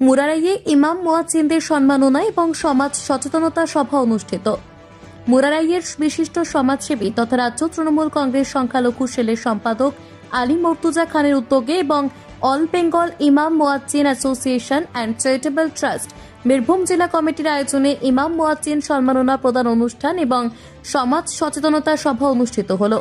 মুরারাইয়ে ইমাম মোয়াজ্জিনদের সম্মাননা এবং সমাজ সচেতনতা সভা অনুষ্ঠিত। মুরারাইয়ের বিশিষ্ট সমাজসেবী তথা রাজ্য তৃণমূল কংগ্রেস সংখ্যালঘু সেলের সম্পাদক আলী মর্তুজা খানের উদ্যোগে এবং all Bengal Imam Muazzin association and charitable trust, Birbhum জেলা কমিটির আয়োজনে ইমাম মোয়াজ্জিন সম্মাননা প্রদান অনুষ্ঠান এবং সমাজ সচেতনতা সভা অনুষ্ঠিত হল।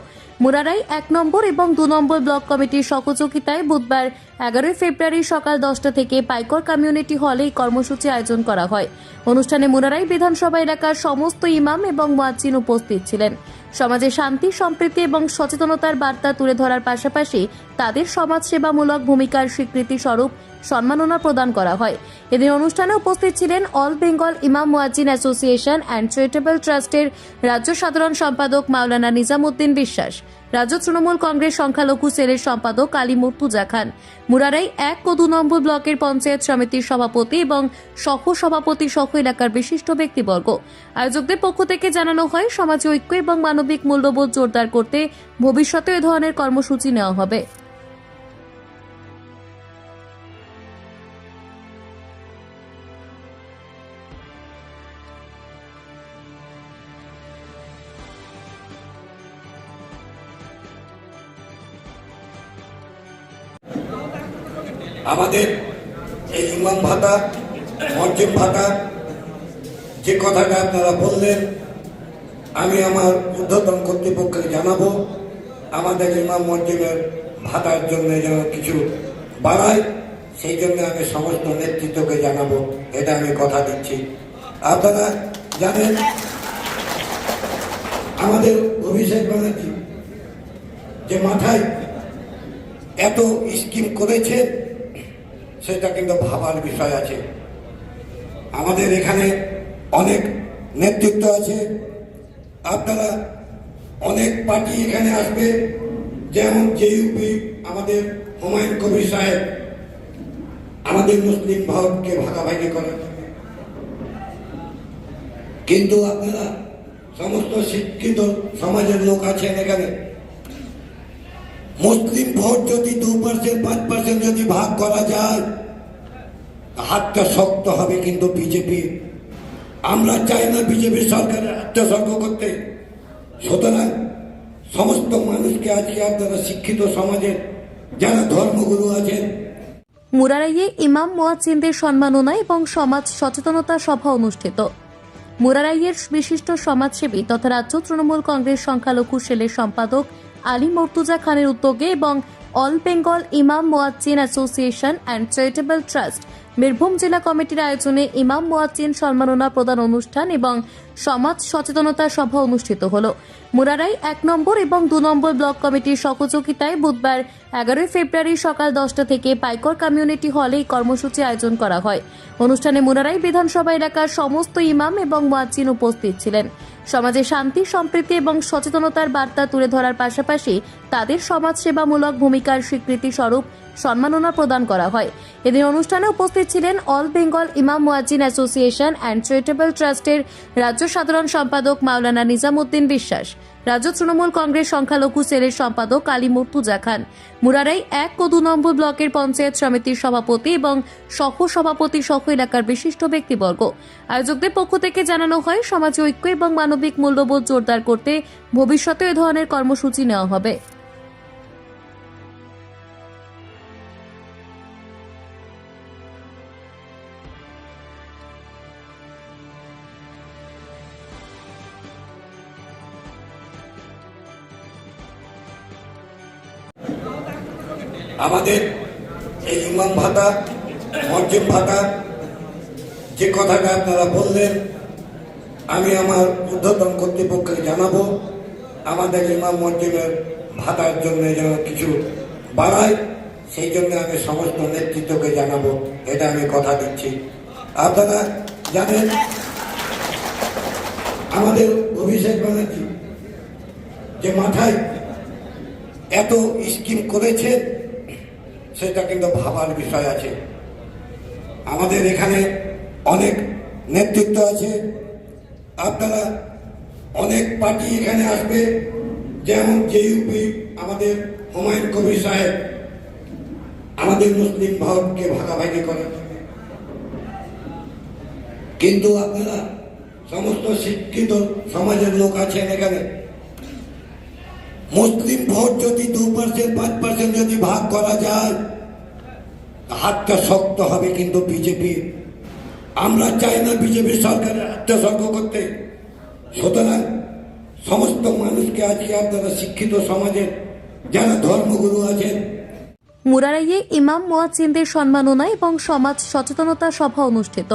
মুরারাই এক নম্বর এবং দু নম্বর ব্লক কমিটির সহযোগিতায় বুধবার এগারোই ফেব্রুয়ারি সকাল দশটা থেকে পাইকর কমিউনিটি হলে এই কর্মসূচি আয়োজন করা হয়। অনুষ্ঠানে মুরারাই বিধানসভা এলাকার সমস্ত ইমাম এবং মোয়াজ্জিন উপস্থিত ছিলেন। সমাজে শান্তি, সম্প্রীতি এবং সচেতনতার বার্তা তুলে ধরার পাশাপাশি তাদের সমাজসেবামূলক ভূমিকার স্বীকৃতি স্বরূপ সম্মাননা প্রদান করা হয়। এদিন অনুষ্ঠানে উপস্থিত ছিলেন অল বেঙ্গল ইমাম মুয়াজ্জিন অ্যাসোসিয়েশন অ্যান্ড চ্যারিটেবল ট্রাস্টের রাজ্য সাধারণ সম্পাদক মাওলানা নিজামুদ্দিন বিশ্বাস। রাজ্য তৃণমূল কংগ্রেস সংখ্যালঘু সেলের সম্পাদক আলী মুর্তুজা খান। মুরারাই এক ও দু নম্বর ব্লকের পঞ্চায়েত সমিতির সভাপতি এবং সহ সভাপতি সহ এলাকার বিশিষ্ট ব্যক্তিবর্গ। আয়োজকদের পক্ষ থেকে জানানো হয়, সমাজ ঐক্য এবং মানবিক মূল্যবোধ জোরদার করতে ভবিষ্যতে এ ধরনের কর্মসূচি নেওয়া হবে। আমাদের এই ইমাম ভাতা, মসজিদ ভাতা, যে কথাটা আপনারা বললেন, আমি আমার ঊর্ধ্বতন কর্তৃপক্ষকে জানাব, আমাদের ইমাম মসজিদের ভাতার জন্য যেন কিছু বাড়ায়, সেই জন্য আমি সমস্ত নেতৃত্বকে জানাব, এটা আমি কথা দিচ্ছি। আপনারা জানেন, আমাদের অভিষেক ব্যানার্জি যে মাথায় এত স্কিম করেছে সেটা কিন্তু ভাবার বিষয় আছে। আমাদের এখানে অনেক নেতৃত্ব আছে। আপনারা অনেক পার্টি এখানে আসবে, যেমন জেইউপি, আমাদের হুমায়ুন কবির সাহেব। আমাদের মুসলিম ভারতকে ভাগাভাগি করার কিন্তু আপনারা সমস্ত শিক্ষিত সমাজের লোক আছেন এখানে। মুসলিম ভোট যদি দু পার্সেন্ট পাঁচ পার্সেন্ট যদি ভাগ করা যায় হাতটা শক্ত হবে কিন্তু বিজেপি। আমরা চাই না বিজেপি সরকারের আত্মসর্গ করতে। সুতরাং সমস্ত মানুষকে আজকে আপনারা শিক্ষিত সমাজের যারা ধর্মগুরু আছেন, মুরারাইয়ে ইমাম মোয়াজ্জিনদের সম্মাননা এবং সমাজ সচেতনতা সভা অনুষ্ঠিত। মুরারাইয়ের বিশিষ্ট সমাজসেবী তথা রাজ্য তৃণমূল কংগ্রেস সংখ্যালঘু সেলের সম্পাদক আলী মর্তুজা খানের উদ্যোগে এবং all Bengal Imam Muazzin association and charitable trust, Birbhum জেলা কমিটির আয়োজনে ইমাম মোয়াজ্জিন সম্মাননা প্রদান অনুষ্ঠান এবং সমাজ সচেতনতা সভা অনুষ্ঠিত হল। মুরারাই এক নম্বর এবং দু নম্বর ব্লক কমিটির সহযোগিতায় বুধবার এগারোই ফেব্রুয়ারি সকাল দশটা থেকে পাইকর কমিউনিটি হলে এই কর্মসূচি আয়োজন করা হয়। অনুষ্ঠানে মুরারাই বিধানসভা এলাকার সমস্ত ইমাম এবং মোয়াজ্জিন উপস্থিত ছিলেন। সমাজে শান্তি, সম্প্রীতি এবং সচেতনতার বার্তা তুলে ধরার পাশাপাশি তাদের সমাজসেবামূলক ভূমিকার স্বীকৃতি স্বরূপ সম্মাননা প্রদান করা হয়। এদিন অনুষ্ঠানে উপস্থিত ছিলেন অল বেঙ্গল ইমাম মুয়াজ্জিন অ্যাসোসিয়েশন অ্যান্ড চ্যারিটেবল ট্রাস্টের রাজ্য সাধারণ সম্পাদক মাওলানা নিজামুদ্দিন বিশ্বাস। রাজ্য তৃণমূল কংগ্রেস সংখ্যালঘু সেলের সম্পাদক আলী মুর্তুজা খান। মুরারাই এক ও দু নম্বর ব্লকের পঞ্চায়েত সমিতির সভাপতি এবং সহ সভাপতি সহ এলাকার বিশিষ্ট ব্যক্তিবর্গ। আয়োজকদের পক্ষ থেকে জানানো হয়, সমাজ ঐক্য এবং মানবিক মূল্যবোধ জোরদার করতে ভবিষ্যতে এ ধরনের কর্মসূচি নেওয়া হবে। মসজিদ ভাতা যে কথাটা আপনারা বললেন, আমি আমার ঊর্ধ্বতন কর্তৃপক্ষকে জানাব, আমাদের ইমাম মসজিদের ভাতার জন্য যেন কিছু বাড়ায়, সেই জন্য আমি সমস্ত নেতৃত্বকে জানাব, এটা আমি কথা দিচ্ছি। আপনারা জানেন, আমাদের অভিষেক ব্যানার্জি যে মাথায় এত স্কিম করেছে, সেটা কিন্তু ভাবার বিষয় আছে। আমাদের এখানে অনেক নেতৃত্ব আছে। আপনারা অনেক পার্টি এখানে আসবে, যেমন জেইউপি, আমাদের হুমায়ুন কবির সাহেব, আমাদের মুসলিম ভারতকে ভাগাভাগি করার কিন্তু আপনারা সমস্ত শিক্ষিত সমাজের লোক আছেন এখানে। মুসলিম ভোট যদি দু পার্সেন্ট পাঁচ পার্সেন্ট যদি ভাগ করা যায় হাতটা শক্ত হবে কিন্তু বিজেপি, আমরা চাই না বিজেপি সরকারের আত্মসর্গ করতে। সুতরাং সমস্ত মানুষকে আজকে আপনারা শিক্ষিত সমাজের যারা ধর্মগুরু আছেন, মুরারাইয়ে ইমাম মোয়াজ্জিনদের সম্মাননা এবং সমাজ সচেতনতা সভা অনুষ্ঠিত।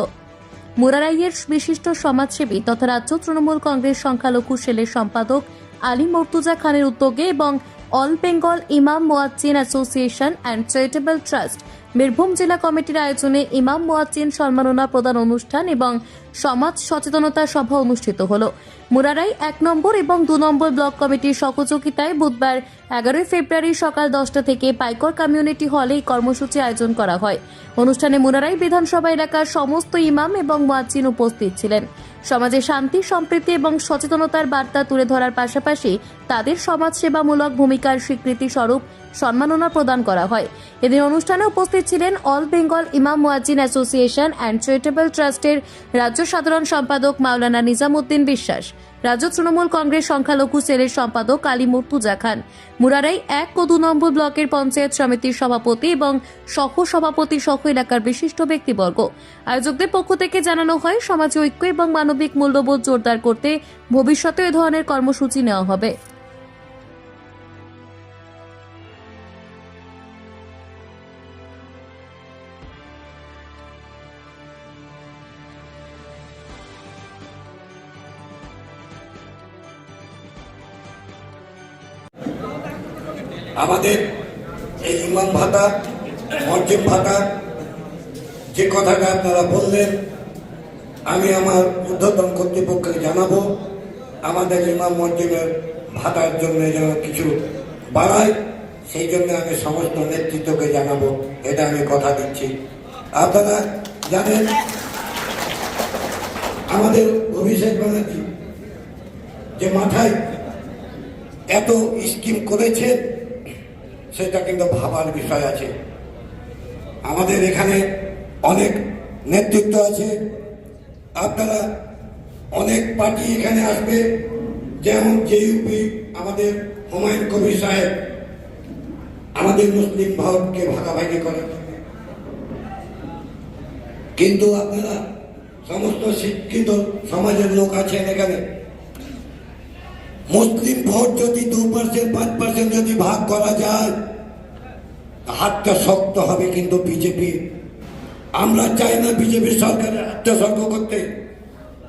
মুরারাইয়ের বিশিষ্ট সমাজসেবী তথা রাজ্য তৃণমূল কংগ্রেস সংখ্যালঘু সেলের সম্পাদক আলী মর্তুজা খানের উদ্যোগে এবং all Bengal Imam Muazzin association and charitable trust Birbhum জেলা কমিটির আয়োজনে ইমাম মোয়াজ্জিন সম্মাননা প্রদান অনুষ্ঠান এবং সমাজ সচেতনতা সভা অনুষ্ঠিত হল। মুরারাই এক নম্বর এবং দু নম্বর ব্লক কমিটির সহযোগিতায় বুধবার এগারোই ফেব্রুয়ারি সকাল দশটা থেকে পাইকর কমিউনিটি হলে এই কর্মসূচি আয়োজন করা হয়। অনুষ্ঠানে মুরারাই বিধানসভা এলাকার সমস্ত ইমাম এবং মুয়াজ্জিন উপস্থিত ছিলেন। সমাজে শান্তি, সম্প্রীতি এবং সচেতনতার বার্তা তুলে ধরার পাশাপাশি তাদের সমাজসেবামূলক ভূমিকার স্বীকৃতি স্বরূপ সম্মাননা প্রদান করা হয়। এদিন অনুষ্ঠানে উপস্থিত ছিলেন অল বেঙ্গল ইমাম মুয়াজ্জিন অ্যাসোসিয়েশন অ্যান্ড চ্যারিটেবল ট্রাস্টের রাজ্য সাধারণ সম্পাদক মাওলানা নিজামুদ্দিন বিশ্বাস। রাজ্য তৃণমূল কংগ্রেস সংখ্যালঘু সেলের সম্পাদক আলী মুর্তুজা খান। মুরারাই এক ও দু নম্বর ব্লকের পঞ্চায়েত সমিতির সভাপতি এবং সহ সভাপতি সহ এলাকার বিশিষ্ট ব্যক্তিবর্গ। আয়োজকদের পক্ষ থেকে জানানো হয়, সমাজে ঐক্য এবং মানবিক মূল্যবোধ জোরদার করতে ভবিষ্যতে এ ধরনের কর্মসূচি নেওয়া হবে। আমাদের এই ইমাম ভাতা, মসজিদ ভাতা, যে কথাটা আপনারা বললেন, আমি আমার ঊর্ধ্বতন কর্তৃপক্ষকে জানাব, আমাদের ইমাম মসজিদের ভাতার জন্য যেন কিছু বাড়ায়, সেই জন্য আমি সমস্ত নেতৃত্বকে জানাব, এটা আমি কথা দিচ্ছি। আপনারা জানেন, আমাদের অভিষেক ব্যানার্জি যে মাথায় এত স্কিম করেছে সেটা কিন্তু ভাবার বিষয় আছে। আমাদের এখানে অনেক নেতৃত্ব আছে। আপনারা অনেক পার্টি এখানে আসবে, যেমন জেইউপি, আমাদের হুমায়ুন কবির সাহেব। আমাদের মুসলিম ভারতকে ভাগাভাগি করে কিন্তু আপনারা সমস্ত শিক্ষিত সমাজের লোক আছেন এখানে। মুসলিম ভোট যদি দু পার্সেন্ট, পাঁচ পার্সেন্ট যদি ভাগ করা যায় হাতটা শক্ত হবে কিন্তু বিজেপি। আমরা চাই না বিজেপি সরকারের আত্মসর্গ করতে।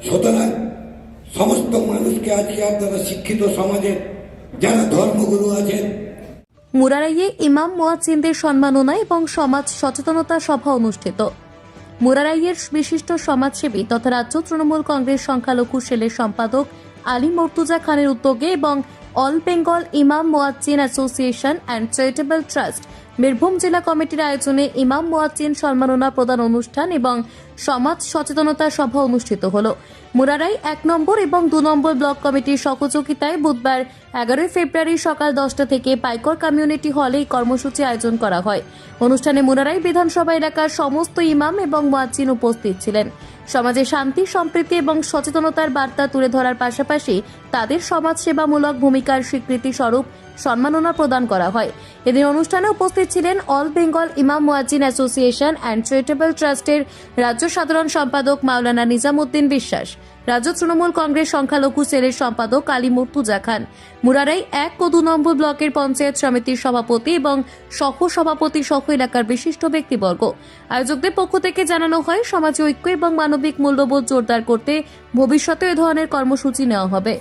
সুতরাং সমস্ত মানুষকে আজকে আপনারা শিক্ষিত সমাজের যারা ধর্মগুরু আছেন, মুরারাইয়ে ইমাম মোয়াজ্জিনদের সম্মাননা এবং সমাজ সচেতনতা সভা অনুষ্ঠিত। মুরারাইয়ের বিশিষ্ট সমাজসেবী তথা রাজ্য তৃণমূল কংগ্রেস সংখ্যালঘু সেলের সম্পাদক আলী মর্তুজা খানের উদ্যোগে এবং all Bengal Imam Muazzin association and charitable trust, Birbhum জেলা কমিটির আয়োজনে ইমাম মোয়াজ্জিন সম্মাননা প্রদান অনুষ্ঠান এবং সমাজ সচেতনতা সভা অনুষ্ঠিত হল। মুরারাই এক নম্বর এবং দু নম্বর ব্লক কমিটির সহযোগিতায় বুধবার এগারোই ফেব্রুয়ারি সকাল দশটা থেকে পাইকর কমিউনিটি হলে এই কর্মসূচি আয়োজন করা হয়। অনুষ্ঠানে মুরারাই বিধানসভা এলাকার সমস্ত ইমাম এবং মুয়াজ্জিন উপস্থিত ছিলেন। সমাজে শান্তি সম্প্রীতি এবং সচেতনতার বার্তা তুলে ধরার পাশাপাশি তাদের সমাজসেবামূলক ভূমিকার স্বীকৃতি স্বরূপ সম্মাননা প্রদান করা হয়। এদিন অনুষ্ঠানে উপস্থিত ছিলেন অল বেঙ্গল ইমাম মুয়াজ্জিন অ্যাসোসিয়েশন অ্যান্ড চ্যারিটেবল ট্রাস্টের রাজ্য সাধারণ সম্পাদক মাওলানা নিজামুদ্দিন বিশ্বাস, রাজ্য তৃণমূল কংগ্রেস সংখ্যালঘু সেলের সম্পাদক আলী মুর্তুজা খান, মুরারাই এক ও দু নম্বর ব্লকের পঞ্চায়েত সমিতির সভাপতি এবং সহ সভাপতি সহ এলাকার বিশিষ্ট ব্যক্তিবর্গ। আয়োজকদের পক্ষ থেকে জানানো হয়, সমাজে ঐক্য এবং মানবিক মূল্যবোধ জোরদার করতে ভবিষ্যতে এ ধরনের কর্মসূচি নেওয়া হবে।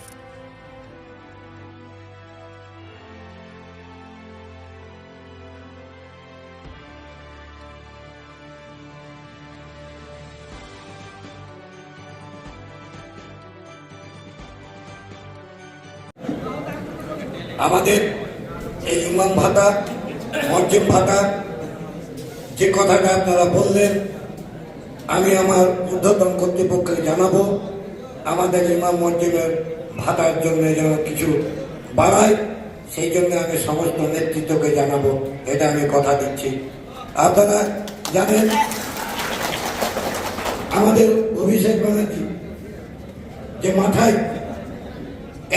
আমাদের এই ইমাম ভাতা, মসজিদ ভাতা, যে কথাটা আপনারা বললেন, আমি আমার ঊর্ধ্বতন কর্তৃপক্ষকে জানাব, আমাদের ইমাম মসজিদের ভাতার জন্য যেন কিছু বাড়ায়, সেই জন্য আমি সমস্ত নেতৃত্বকে জানাব, এটা আমি কথা দিচ্ছি। আপনারা জানেন, আমাদের অভিষেক ব্যানার্জি যে মাথায়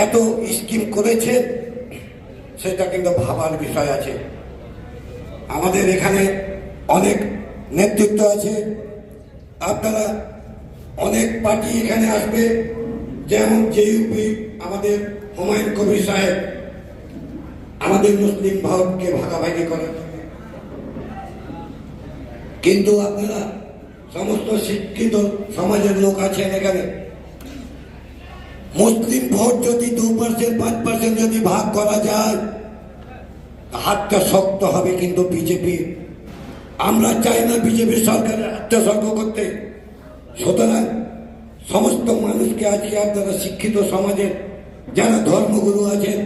এত স্কিম করেছে সেটা কিন্তু ভাবার বিষয় আছে। আমাদের এখানে অনেক নেতৃত্ব আছে। আপনারা অনেক পার্টি এখানে আসবে, যেমন জেইউপি, আমাদের হুমায়ুন কবির সাহেব, আমাদের মুসলিম ভারতকে ভাগাভাগি জন্য। কিন্তু আপনারা সমস্ত শিক্ষিত সমাজের লোক আছেন এখানে। মুসলিম ভোট যদি দু পার্সেন্ট পাঁচ পার্সেন্ট যদি ভাগ করা যায় হাতটা শক্ত হবে কিন্তু বিজেপি, আমরা চাই না বিজেপির সরকারের আত্মসর্গ করতে। সুতরাং সমস্ত মানুষকে আজকে আপনারা শিক্ষিত সমাজের যারা ধর্মগুরু আছেন,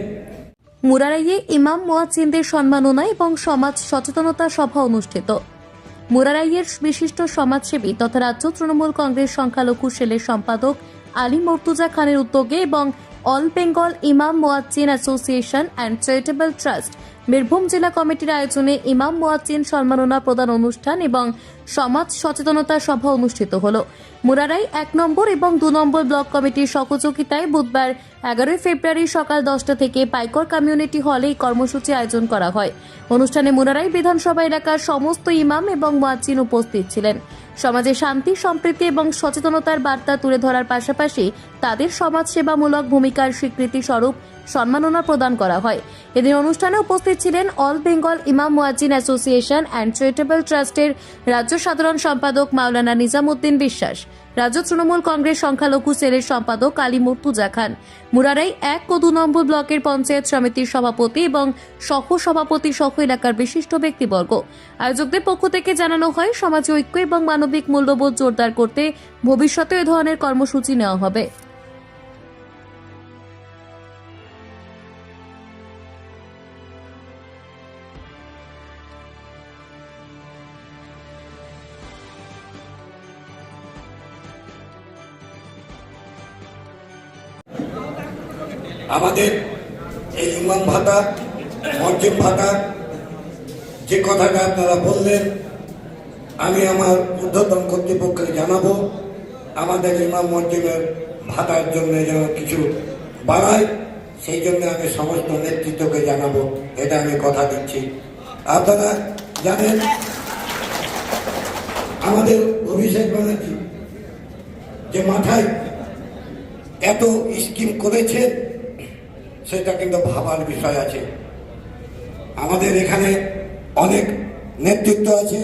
মুরারাইয়ে ইমাম মোয়াজ্জিনদের সম্মাননা এবং সমাজ সচেতনতা সভা অনুষ্ঠিত। মুরারাইয়ের বিশিষ্ট সমাজসেবী তথা রাজ্য তৃণমূল কংগ্রেস সংখ্যালঘু সেলের সম্পাদক আলী মর্তুজা খানের উদ্যোগে এবং all Bengal Imam Muazzin association and charitable trust, Birbhum জেলা কমিটির আয়োজনে ইমাম মোয়াজ্জিন সম্মাননা প্রদান অনুষ্ঠান এবং সমাজ সচেতনতা সভা অনুষ্ঠিত হল। মুরারাই এক নম্বর এবং দু নম্বর ব্লক কমিটির সহযোগিতায় বুধবার এগারোই ফেব্রুয়ারি সকাল দশটা থেকে পাইকর কমিউনিটি হলে এই কর্মসূচি আয়োজন করা হয়। অনুষ্ঠানে মুরারাই বিধানসভা এলাকার সমস্ত ইমাম এবং মোয়াজ্জিন উপস্থিত ছিলেন। সমাজে শান্তি সম্প্রীতি এবং সচেতনতার বার্তা তুলে ধরার পাশাপাশি তাদের সমাজসেবামূলক ভূমিকার স্বীকৃতি স্বরূপ সম্মাননা প্রদান করা হয়। এদিন অনুষ্ঠানে উপস্থিত ছিলেন অল বেঙ্গল ইমাম মুয়াজ্জিন অ্যাসোসিয়েশন অ্যান্ড চ্যারিটেবল ট্রাস্টের রাজ্য সাধারণ সম্পাদক মাওলানা নিজামুদ্দিন বিশ্বাস, রাজ্য তৃণমূল কংগ্রেস সংখ্যালঘু সেলের সম্পাদক আলী মুর্তুজা খান, মুরারাই এক ও দু নম্বর ব্লকের পঞ্চায়েত সমিতির সভাপতি এবং সহ সভাপতি সহ এলাকার বিশিষ্ট ব্যক্তিবর্গ। আয়োজকদের পক্ষ থেকে জানানো হয়, সমাজে ঐক্য এবং মানবিক মূল্যবোধ জোরদার করতে ভবিষ্যতে এ ধরনের কর্মসূচি নেওয়া হবে। আমাদের এই ইমাম ভাতা, মসজিদ ভাতা, যে কথাটা আপনারা বললেন, আমি আমার ঊর্ধ্বতন কর্তৃপক্ষকে জানাব, আমাদের ইমাম মসজিদের ভাতার জন্য যেন কিছু বাড়ায়, সেই জন্য আমি সমস্ত নেতৃত্বকে জানাব, এটা আমি কথা দিচ্ছি। আপনারা জানেন, আমাদের অভিষেক ব্যানার্জি যে মাথায় এত স্কিম করেছে সেটা কিন্তু ভাবার বিষয় আছে। আমাদের এখানে অনেক নেতৃত্ব আছে।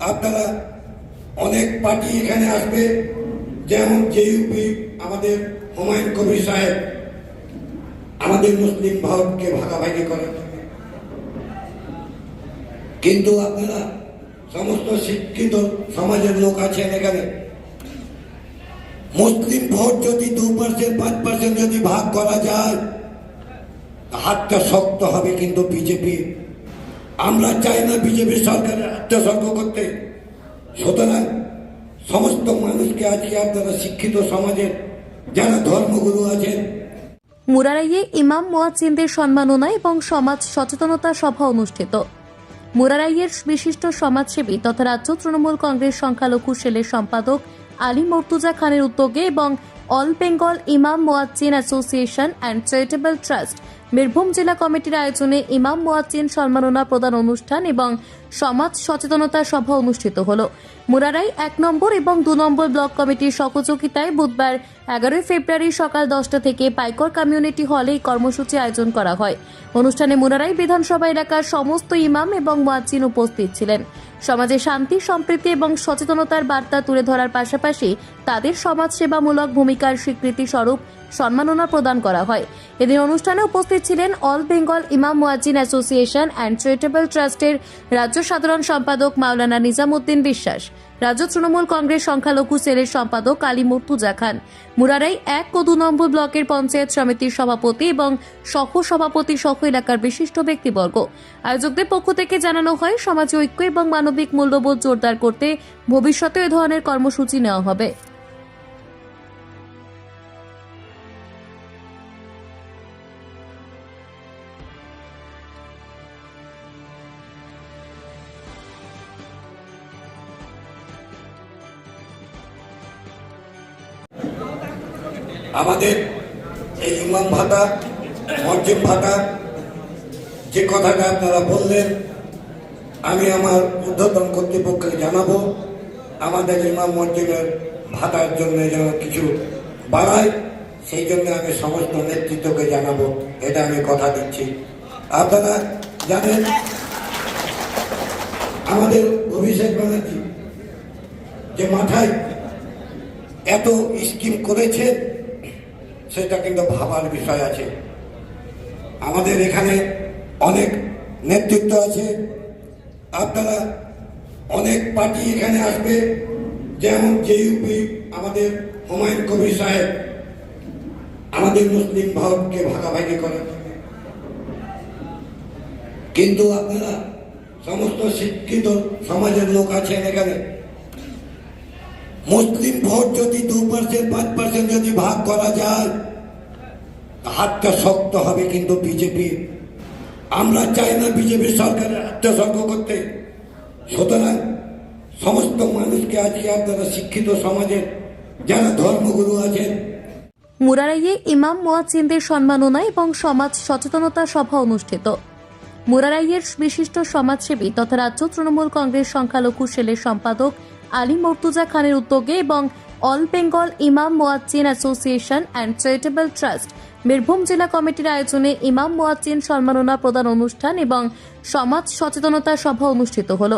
আপনারা অনেক পার্টি এখানে আসবে, যেমন জেইউপি, আমাদের হুমায়ুন কবির সাহেব, আমাদের মুসলিম ভারতকে ভাগাভাগি করার জন্য। কিন্তু আপনারা সমস্ত শিক্ষিত সমাজের লোক আছেন এখানে। মুসলিম ভোট যদি দু পার্সেন্ট পাঁচ পার্সেন্ট যদি ভাগ করা যায় হাতটা শক্ত হবে কিন্তু বিজেপি, আমরা চাই না বিজেপির সরকারের আত্মসর্গ করতে। সুতরাং সমস্ত মানুষকে আজকে আপনারা শিক্ষিত সমাজের যারা ধর্মগুরু আছেন, মুরারাইয়ে ইমাম মোয়াজ্জিনদের সম্মাননা এবং সমাজ সচেতনতা সভা অনুষ্ঠিত। মুরারাইয়ের বিশিষ্ট সমাজসেবী তথা রাজ্য তৃণমূল কংগ্রেস সংখ্যালঘু সেলের সম্পাদক আলী মর্তুজা খানের উদ্যোগে এবং all Bengal Imam Muazzin association and charitable trust Birbhum জেলা কমিটির আয়োজনে ইমাম মোয়াজ্জিন সম্মাননা প্রদান অনুষ্ঠান এবং সমাজ সচেতনতা সভা অনুষ্ঠিত হল। মুরারাই এক নম্বর এবং দু নম্বর ব্লক কমিটির সহযোগিতায় বুধবার এগারোই ফেব্রুয়ারি সকাল দশটা থেকে পাইকর কমিউনিটি হলে এই কর্মসূচি আয়োজন করা হয়। অনুষ্ঠানে মুরারাই বিধানসভা এলাকার সমস্ত ইমাম এবং মোয়াজ্জিন উপস্থিত ছিলেন। সমাজে শান্তি, সম্প্রীতি এবং সচেতনতার বার্তা তুলে ধরার পাশাপাশি তাদের সমাজসেবামূলক ভূমিকার স্বীকৃতি স্বরূপ সম্মাননা প্রদান করা হয়। এদিন অনুষ্ঠানে উপস্থিত ছিলেন অল বেঙ্গল ইমাম মুয়াজ্জিন অ্যাসোসিয়েশন অ্যান্ড চ্যারিটেবল ট্রাস্টের রাজ্য সাধারণ সম্পাদক মাওলানা নিজামুদ্দিন বিশ্বাস। রাজ্য তৃণমূল কংগ্রেস সংখ্যালঘু সেলের সম্পাদক আলী মুর্তুজা খান। মুরারাই এক ও দু নম্বর ব্লকের পঞ্চায়েত সমিতির সভাপতি এবং সহ সভাপতি সহ এলাকার বিশিষ্ট ব্যক্তিবর্গ। আয়োজকদের পক্ষ থেকে জানানো হয়, সমাজ ঐক্য এবং মানবিক মূল্যবোধ জোরদার করতে ভবিষ্যতে এ ধরনের কর্মসূচি নেওয়া হবে। আমাদের এই ইমাম ভাতা, মসজিদ ভাতা, যে কথাটা আপনারা বললেন, আমি আমার ঊর্ধ্বতন কর্তৃপক্ষকে জানাব, আমাদের ইমাম মসজিদের ভাতার জন্য যেন কিছু বাড়ায়, সেই জন্য আমি সমস্ত নেতৃত্বকে জানাব, এটা আমি কথা দিচ্ছি। আপনারা জানেন, আমাদের অভিষেক ব্যানার্জি যে মাথায় এত স্কিম করেছে সেটা কিন্তু ভাবার বিষয় আছে। আমাদের এখানে অনেক নেতৃত্ব আছে। আপনারা অনেক পার্টি এখানে আসবে, যেমন জেইউপি, আমাদের হুমায়ুন কবির সাহেব। আমাদের মুসলিম ভারতকে ভাগাভাগি করে কিন্তু আপনারা সমস্ত শিক্ষিত সমাজের লোক আছেন এখানে। মুসলিম ভোট যদি দু পার্সেন্ট পাঁচ যদি ভাগ করা যায় হাতটা শক্ত হবে কিন্তু বিজেপি। আমরা চাই না বিজেপি সরকারের আত্মসর্গ করতে। সুতরাং সমস্ত মানুষকে আজকে আপনারা শিক্ষিত সমাজের যারা ধর্মগুরু আছেন, মুরারাইয়ে ইমাম মোয়াজ্জিনদের সম্মাননা এবং সমাজ সচেতনতা সভা অনুষ্ঠিত। মুরারাইয়ের বিশিষ্ট সমাজসেবী তথা রাজ্য তৃণমূল কংগ্রেস সংখ্যালঘু সেলের সম্পাদক আলী মর্তুজা খানের উদ্যোগে এবং all Bengal Imam Muazzin association and charitable trust, Birbhum জেলা কমিটির আয়োজনে ইমাম মোয়াজ্জিন সম্মাননা প্রদান অনুষ্ঠান এবং সমাজ সচেতনতা সভা অনুষ্ঠিত হল।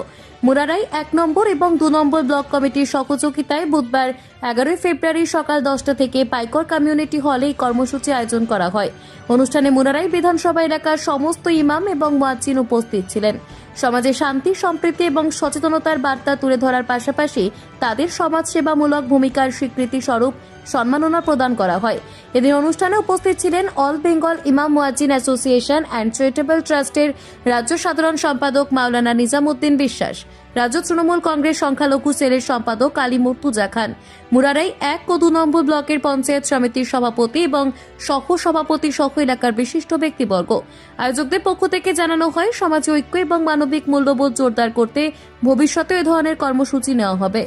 মুরারাই এক নম্বর এবং দু নম্বর ব্লক কমিটির সহযোগিতায় বুধবার এগারোই ফেব্রুয়ারি সকাল দশটা থেকে পাইকর কমিউনিটি হলে এই কর্মসূচি আয়োজন করা হয়। অনুষ্ঠানে মুরারাই বিধানসভা এলাকার সমস্ত ইমাম এবং মুয়াজ্জিন উপস্থিত ছিলেন। সমাজে শান্তি সম্প্রীতি এবং সচেতনতার বার্তা তুলে ধরার পাশাপাশি তাদের সমাজসেবামূলক ভূমিকার স্বীকৃতি স্বরূপ সম্মাননা প্রদান করা হয়। এদিন অনুষ্ঠানে উপস্থিত ছিলেন অল বেঙ্গল ইমাম মুয়াজ্জিন অ্যাসোসিয়েশন অ্যান্ড চ্যারিটেবল ট্রাস্টের রাজ্য সাধারণ সম্পাদক মাওলানা নিজামুদ্দিন বিশ্বাস, রাজ্য তৃণমূল কংগ্রেস সংখ্যালঘু সেলের সম্পাদক আলী মুর্তুজা খান, মুরারাই এক ও দু নম্বর ব্লকের পঞ্চায়েত সমিতির সভাপতি এবং সহ সভাপতি সহ এলাকার বিশিষ্ট ব্যক্তিবর্গ। আয়োজকদের পক্ষ থেকে জানানো হয়, সমাজে ঐক্য এবং মানবিক মূল্যবোধ জোরদার করতে ভবিষ্যতে এ ধরনের কর্মসূচি নেওয়া হবে।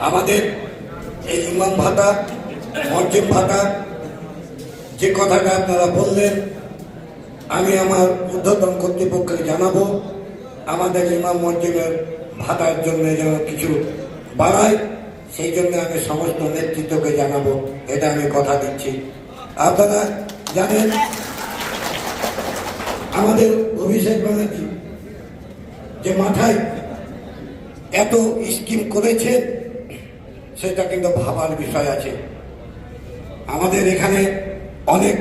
আমাদের এই ইমাম ভাতা, মসজিদ ভাতা, যে কথাটা আপনারা বললেন, আমি আমার ঊর্ধ্বতন কর্তৃপক্ষকে জানাব, আমাদের ইমাম মসজিদের ভাতার জন্য যেন কিছু বাড়ায়, সেই জন্য আমি সমস্ত নেতৃত্বকে জানাব, এটা আমি কথা দিচ্ছি। আপনারা জানেন, আমাদের অভিষেক ব্যানার্জি যে মাথায় এত স্কিম করেছে সেটা কিন্তু ভাবার বিষয় আছে। আমাদের এখানে অনেক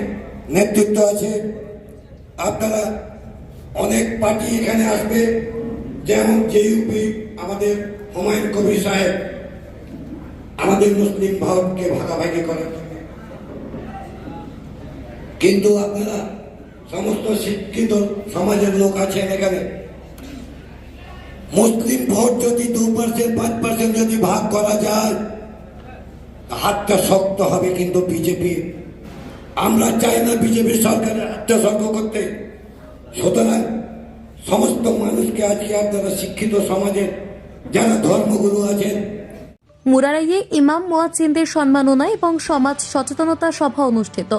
নেতৃত্ব আছে। আপনারা অনেক পার্টি এখানে আসবে, যেমন জেইউপি, আমাদের হুমায়ুন কবির সাহেব। আমাদের মুসলিম ভারতকে ভাগাভাগি করে কিন্তু আপনারা সমস্ত শিক্ষিত সমাজের লোক আছেন এখানে। মুসলিম ভোট যদি দু পার্সেন্ট পাঁচ পার্সেন্ট যদি ভাগ করা যায় হাতটা শক্ত হবে কিন্তু বিজেপি, আমরা চাই না বিজেপি সরকারের আত্মসর্গ করতে। সুতরাং সমস্ত মানুষকে আজকে আপনারা শিক্ষিত সমাজের যারা ধর্মগুরু আছেন, মুরারাইয়ে ইমাম মোয়াজ্জিনদের সম্মাননা এবং সমাজ সচেতনতা সভা অনুষ্ঠিত।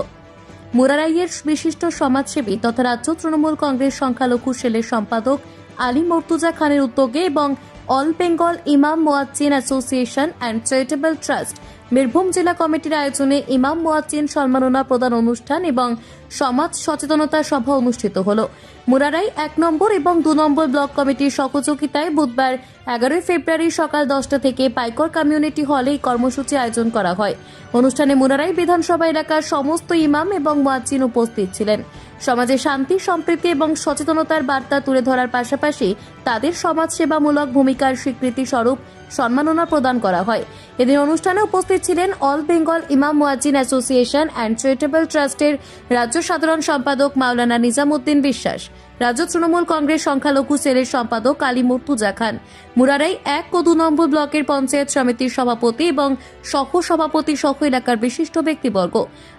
মুরারাইয়ের বিশিষ্ট সমাজসেবী তথা রাজ্য তৃণমূল কংগ্রেস সংখ্যালঘু সেলের সম্পাদক আলী মর্তুজা খানের উদ্যোগে এবং all Bengal Imam Muazzin association and charitable trust Birbhum জেলা কমিটির আয়োজনে ইমাম মোয়াজ্জিন সম্মাননা প্রদান অনুষ্ঠান এবং সমাজ সচেতনতা সভা অনুষ্ঠিত হল। মুরারাই এক নম্বর এবং দু নম্বর ব্লক কমিটির সহযোগিতায় বুধবার এগারোই ফেব্রুয়ারি সকাল দশটা থেকে পাইকর কমিউনিটি হলে এই কর্মসূচি আয়োজন করা হয়। অনুষ্ঠানে মুরারাই বিধানসভা এলাকার সমস্ত ইমাম এবং মুয়াজ্জিন উপস্থিত ছিলেন। সমাজে শান্তি সম্প্রীতি এবং সচেতনতার বার্তা তুলে ধরার পাশাপাশি তাদের সমাজসেবামূলক ভূমিকার স্বীকৃতি স্বরূপ সম্মাননা প্রদান করা হয়। এদিন অনুষ্ঠানে উপস্থিত ছিলেন অল বেঙ্গল ইমাম মুয়াজ্জিন অ্যাসোসিয়েশন অ্যান্ড চ্যারিটেবল ট্রাস্টের রাজ্য সাধারণ সম্পাদক মাওলানা নিজামুদ্দিন বিশ্বাস, রাজ্য তৃণমূল কংগ্রেস সংখ্যালঘু সেলের সম্পাদক আলী মুর্তুজা খান, মুরারাই এক ও দু নম্বর ব্লকের পঞ্চায়েত সমিতির সভাপতি এবং সহ সভাপতি সহ এলাকার বিশিষ্ট ব্যক্তিবর্গ।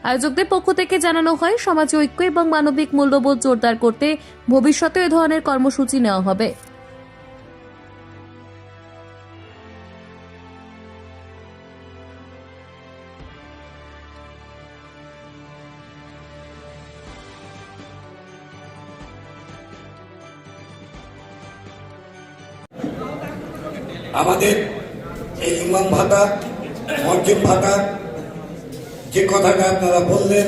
আয়োজকদের পক্ষ থেকে জানানো হয়, সমাজে ঐক্য এবং মানবিক মূল্যবোধ জোরদার করতে ভবিষ্যতে এ ধরনের কর্মসূচি নেওয়া হবে। আমাদের এই ইমাম ভাতা, মসজিদ ভাতা, যে কথাটা আপনারা বললেন,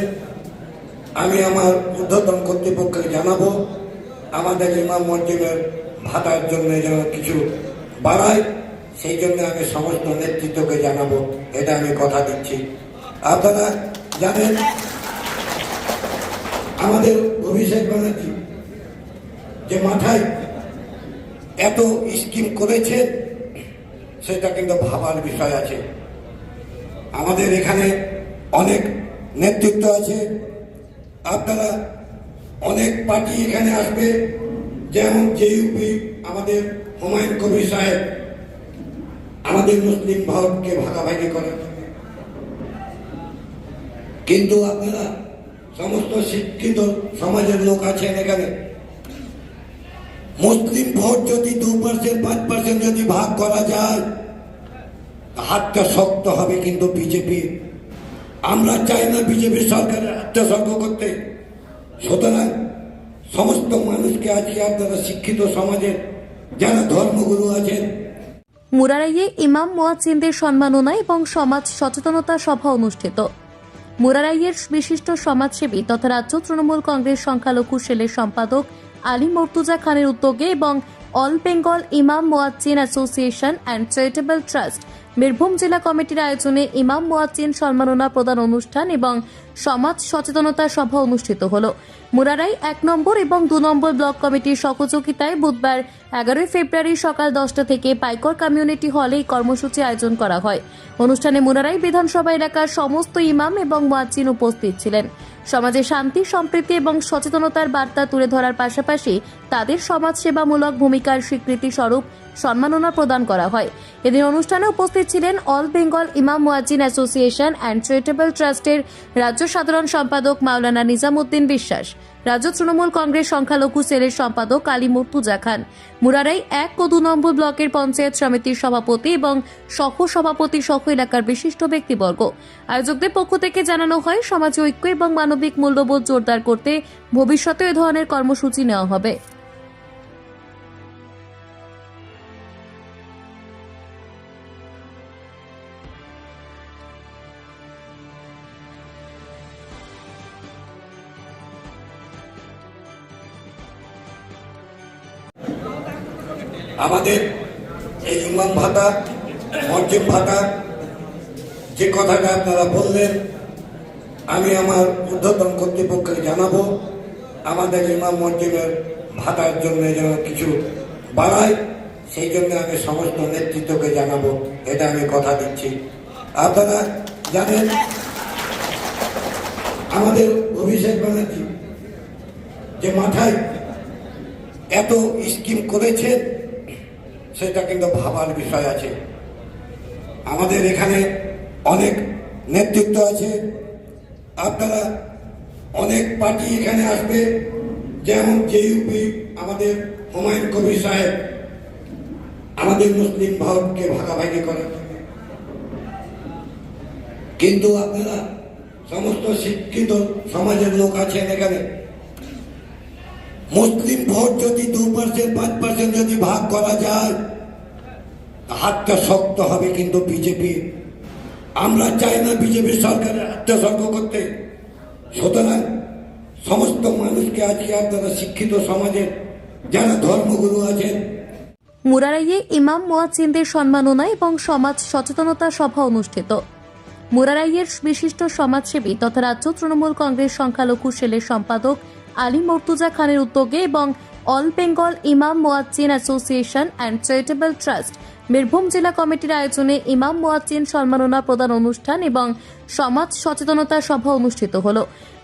আমি আমার ঊর্ধ্বতন কর্তৃপক্ষকে জানাব, আমাদের ইমাম মসজিদের ভাতার জন্য যেন কিছু বাড়ায়, সেই জন্য আমি সমস্ত নেতৃত্বকে জানাব, এটা আমি কথা দিচ্ছি। আপনারা জানেন, আমাদের অভিষেক ব্যানার্জি যে মাথায় এত স্কিম করেছে সেটা কিন্তু ভাবার বিষয় আছে। আমাদের এখানে অনেক নেতৃত্ব আছে। আপনারা অনেক পার্টি এখানে আসবে, যেমন জেইউপি, আমাদের হুমায়ুন কবির সাহেব। আমাদের মুসলিম ভারতকে ভাগাভাগি জন্য। কিন্তু আপনারা সমস্ত শিক্ষিত সমাজের লোক আছেন এখানে। মুসলিম ভোট যদি দু পার্সেন্ট পাঁচ পার্সেন্ট যদি ভাগ করা যায় হাতটা শক্ত হবে কিন্তু বিজেপি। আমরা চাই না বিজেপির সরকারের আত্মসর্গ করতে। সুতরাং সমস্ত মানুষকে আজকে আপনারা শিক্ষিত সমাজের যারা ধর্মগুরু আছেন, মুরারাইয়ে ইমাম মোয়াজ্জিনদের সম্মাননা এবং সমাজ সচেতনতা সভা অনুষ্ঠিত। মুরারাইয়ের বিশিষ্ট সমাজসেবী তথা রাজ্য তৃণমূল কংগ্রেস সংখ্যালঘু সেলের সম্পাদক আলী মর্তুজা খানের উদ্যোগে এবং all Bengal Imam Muazzin association and charitable trust, Birbhum জেলা কমিটির আয়োজনে ইমাম মোয়াজ্জিন সম্মাননা প্রদান অনুষ্ঠান এবং সমাজ সচেতনতা সভা অনুষ্ঠিত হল। মুরারাই এক নম্বর এবং দু নম্বর ব্লক কমিটির সহযোগিতায় বুধবার এগারোই ফেব্রুয়ারি সকাল দশটা থেকে পাইকর কমিউনিটি হলে এই কর্মসূচি আয়োজন করা হয়। অনুষ্ঠানে মুরারাই বিধানসভা এলাকার সমস্ত ইমাম এবং মোয়াজ্জিন উপস্থিত ছিলেন। সমাজে শান্তি, সম্প্রীতি এবং সচেতনতার বার্তা তুলে ধরার পাশাপাশি তাদের সমাজসেবামূলক ভূমিকার স্বীকৃতি স্বরূপ সম্মাননা প্রদান করা হয়। এদিন অনুষ্ঠানে উপস্থিত ছিলেন অল বেঙ্গল ইমাম মুয়াজ্জিন অ্যাসোসিয়েশন অ্যান্ড চ্যারিটেবল ট্রাস্টের রাজ্য সাধারণ সম্পাদক মাওলানা নিজামুদ্দিন বিশ্বাস। রাজ্য তৃণমূল কংগ্রেস সংখ্যালঘু সেলের সম্পাদক কালী মুর্তুজা খান। মুরারাই এক ও দু নম্বর ব্লকের পঞ্চায়েত সমিতির সভাপতি এবং সহ সভাপতি সহ এলাকার বিশিষ্ট ব্যক্তিবর্গ। আয়োজকদের পক্ষ থেকে জানানো হয়, সমাজ ঐক্য এবং মানবিক মূল্যবোধ জোরদার করতে ভবিষ্যতে এ ধরনের কর্মসূচি নেওয়া হবে। আমাদের এই ইমাম ভাতা, মসজিদ ভাতা, যে কথাটা আপনারা বললেন, আমি আমার ঊর্ধ্বতন কর্তৃপক্ষকে জানাব, আমাদের ইমাম মসজিদের ভাতার জন্য যেন কিছু বাড়ায়, সেই জন্য আমি সমস্ত নেতৃত্বকে জানাব, এটা আমি কথা দিচ্ছি। আপনারা জানেন, আমাদের অভিষেক ব্যানার্জি যে মাথায় এত স্কিম করেছে সেটা কিন্তু ভাবার বিষয় আছে। আমাদের এখানে অনেক নেতৃত্ব আছে। আপনারা অনেক পার্টি এখানে আসবে, যেমন জেইউপি, আমাদের হুমায়ুন কবির সাহেব, আমাদের মুসলিম ভারতকে ভাগাভাগি করার কিন্তু আপনারা সমস্ত শিক্ষিত সমাজের লোক আছেন এখানে। মুসলিম ভোট যদি দু পার্সেন্ট পাঁচ পার্সেন্ট যদি ভাগ করা যায় হাতটা শক্ত হবে কিন্তু বিজেপি। আমরা চাই না বিজেপির সরকারের আত্মসর্গ করতে। সুতরাং সমস্ত মানুষকে আজকে আপনারা শিক্ষিত সমাজের যারা ধর্মগুরু আছেন, মুরারাইয়ে ইমাম মোয়াজ্জিনদের সম্মাননা এবং সমাজ সচেতনতা সভা অনুষ্ঠিত। মুরারাইয়ের বিশিষ্ট সমাজসেবী তথা রাজ্য তৃণমূল কংগ্রেস সংখ্যালঘু সেলের সম্পাদক আলী মর্তুজা খানের উদ্যোগে এবং all Bengal Imam Muazzin association and charitable trust, Birbhum জেলা কমিটির আয়োজনে ইমাম মোয়াজ্জিন সম্মাননা প্রদান অনুষ্ঠান এবং সমাজ সচেতনতা সভা অনুষ্ঠিত হল।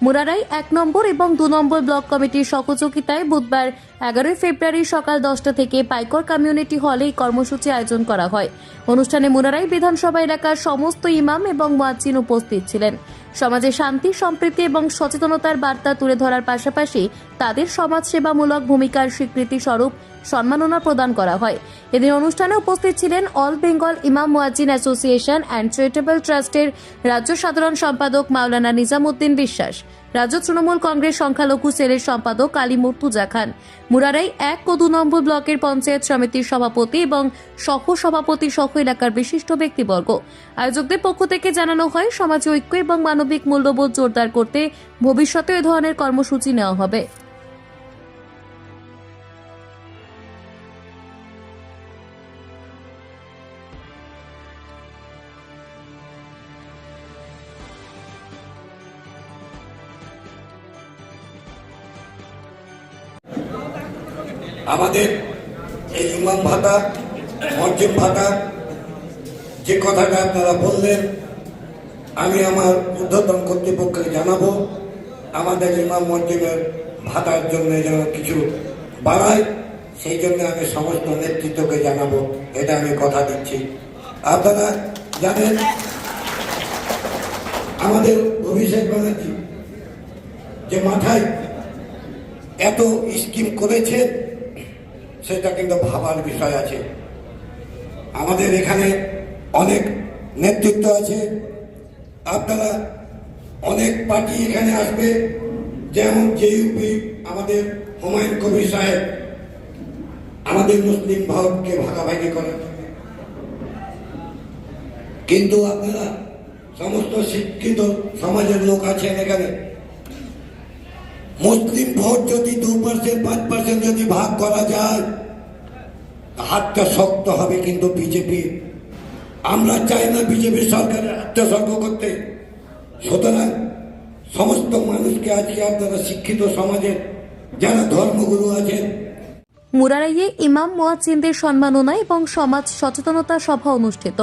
মুরারাই এক নম্বর এবং দু নম্বর ব্লক কমিটির সহযোগিতায় বুধবার এগারোই ফেব্রুয়ারি সকাল দশটা থেকে পাইকর কমিউনিটি হলে এই কর্মসূচি আয়োজন করা হয়। অনুষ্ঠানে মুরারাই বিধানসভা এলাকার সমস্ত ইমাম এবং মুয়াজ্জিন উপস্থিত ছিলেন। সমাজে শান্তি সম্প্রীতি এবং সচেতনতার বার্তা তুলে ধরার পাশাপাশি তাদের সমাজসেবামূলক ভূমিকার স্বীকৃতি স্বরূপ সম্মাননা প্রদান করা হয়। এদিন অনুষ্ঠানে উপস্থিত ছিলেন অল বেঙ্গল ইমাম মুয়াজ্জিন অ্যাসোসিয়েশন অ্যান্ড চ্যারিটেবল ট্রাস্টের রাজ্য সাধারণ সম্পাদক মাওলানা নিজামুদ্দিন বিশ্বাস, রাজ্য তৃণমূল কংগ্রেস সংখ্যালঘু সেলের সম্পাদক আলী মুর্তুজা খান, মুরারাই এক ও দু নম্বর ব্লকের পঞ্চায়েত সমিতির সভাপতি এবং সহ সভাপতি সহ এলাকার বিশিষ্ট ব্যক্তিবর্গ। আয়োজকদের পক্ষ থেকে জানানো হয়, সমাজ ঐক্য এবং মানবিক মূল্যবোধ জোরদার করতে ভবিষ্যতে এ ধরনের কর্মসূচি নেওয়া হবে। আমাদের এই ইমাম ভাতা, মসজিদ ভাতা, যে কথাটা আপনারা বললেন, আমি আমার ঊর্ধ্বতন কর্তৃপক্ষকে জানাব, আমাদের ইমাম মসজিদের ভাতার জন্য যেন কিছু বাড়ায়, সেই জন্য আমি সমস্ত নেতৃত্বকে জানাব, এটা আমি কথা দিচ্ছি। আপনারা জানেন, আমাদের অভিষেক ব্যানার্জি যে মাথায় এত স্কিম করেছে সেটা কিন্তু ভাবার বিষয় আছে। আমাদের এখানে অনেক নেতৃত্ব আছে। আপনারা অনেক পার্টি এখানে আসবে, যেমন জেইউপি, আমাদের হুমায়ুন কবির সাহেব। আমাদের মুসলিম ভারতকে ভাগাভাগি করেন কিন্তু আপনারা সমস্ত শিক্ষিত সমাজের লোক আছেন এখানে। মুসলিম ভোট যদি দু পার্সেন্ট পাঁচ যদি ভাগ করা যায়, হাতটা শক্ত হবে কিন্তু বিজেপি। আমরা চাই না বিজেপি সরকারের আত্মসর্গ করতে। সুতরাং সমস্ত মানুষকে আজকে আপনারা শিক্ষিত সমাজের যারা ধর্মগুরু আছেন, মুরারাইয়ে ইমাম মোয়াজ্জিনদের সম্মাননা এবং সমাজ সচেতনতা সভা অনুষ্ঠিত।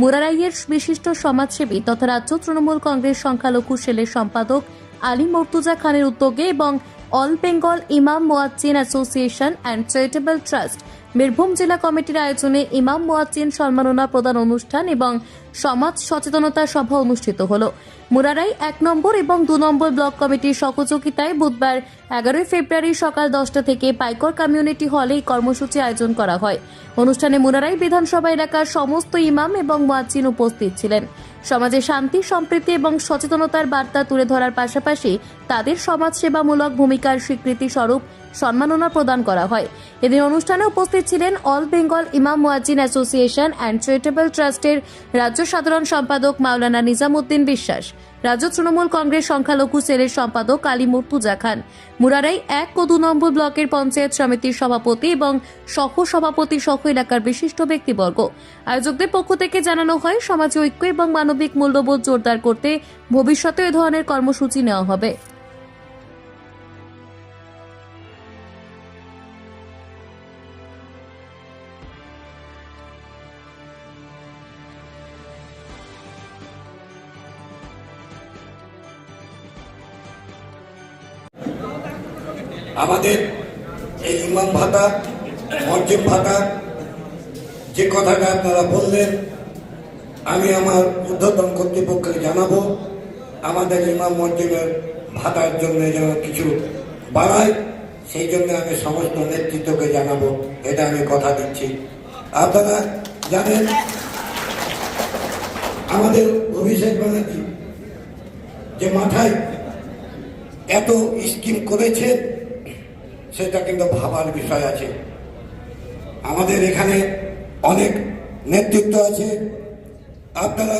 মুরারাইয়ের বিশিষ্ট সমাজসেবী তথা রাজ্য তৃণমূল কংগ্রেস সংখ্যালঘু সেলের সম্পাদক আলী মর্তুজা খানের উদ্যোগে এবং all Bengal Imam Muazzin association and charitable trust, Birbhum জেলা কমিটির আয়োজনে ইমাম মোয়াজ্জিন সম্মাননা প্রদান অনুষ্ঠান এবং সমাজ সচেতনতা সভা অনুষ্ঠিত হলো। মুরারাই এক নম্বর এবং দু নম্বর ব্লক কমিটির সহযোগিতায় বুধবার এগারোই ফেব্রুয়ারি সকাল দশটা থেকে পাইকর কমিউনিটি হলে এই কর্মসূচি আয়োজন করা হয়। অনুষ্ঠানে মুরারাই বিধানসভা এলাকার সমস্ত ইমাম এবং মুয়াজ্জিন উপস্থিত ছিলেন। সমাজে শান্তি সম্প্রীতি এবং সচেতনতার বার্তা তুলে ধরার পাশাপাশি তাদের সমাজসেবামূলক ভূমিকার স্বীকৃতি স্বরূপ সম্মাননা প্রদান করা হয়। এদিন অনুষ্ঠানে উপস্থিত ছিলেন অল বেঙ্গল ইমাম মুয়াজ্জিন অ্যাসোসিয়েশন অ্যান্ড চ্যারিটেবল ট্রাস্টের রাজ্য সাধারণ সম্পাদক মাওলানা নিজামুদ্দিন বিশ্বাস, রাজ্য তৃণমূল কংগ্রেস সংখ্যালঘু সেলের সম্পাদক আলী মুর্তুজা খান, মুরারাই এক ও দু নম্বর ব্লকের পঞ্চায়েত সমিতির সভাপতি এবং সহ সভাপতি সহ এলাকার বিশিষ্ট ব্যক্তিবর্গ। আয়োজকদের পক্ষ থেকে জানানো হয়, সমাজে ঐক্য এবং মানবিক মূল্যবোধ জোরদার করতে ভবিষ্যতে এ ধরনের কর্মসূচি নেওয়া হবে। আমাদের এই ইমাম ভাতা, মসজিদ ভাতা, যে কথাটা আপনারা বললেন, আমি আমার ঊর্ধ্বতন কর্তৃপক্ষকে জানাব, আমাদের ইমাম মসজিদের ভাতার জন্য যেন কিছু বাড়ায়, সেই জন্য আমি সমস্ত নেতৃত্বকে জানাব, এটা আমি কথা দিচ্ছি। আপনারা জানেন, আমাদের অভিষেক ব্যানার্জি যে মাথায় এত স্কিম করেছে সেটা কিন্তু ভাবার বিষয় আছে। আমাদের এখানে অনেক নেতৃত্ব আছে। আপনারা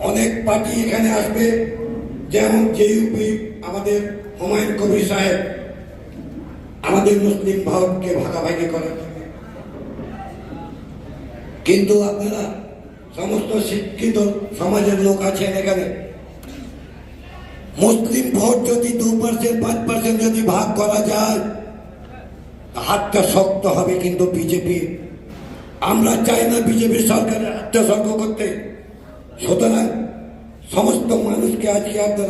অনেক পার্টি এখানে আসবে, যেমন জেইউপি, আমাদের হুমায়ুন কবির সাহেব। আমাদের মুসলিম ভাবকে ভাগাভাগি করেন কিন্তু আপনারা সমস্ত শিক্ষিত সমাজের লোক আছেন এখানে। মুসলিম ভোট যদি দু পার্সেন্ট, পাঁচ পার্সেন্ট যদি ভাগ করা যায় হাতটা শক্ত হবে কিন্তু বিজেপি। আমরা চাই না বিজেপির সরকারের আত্মসর্গ করতে। সুতরাং সমস্ত মানুষকে আজকে আপনারা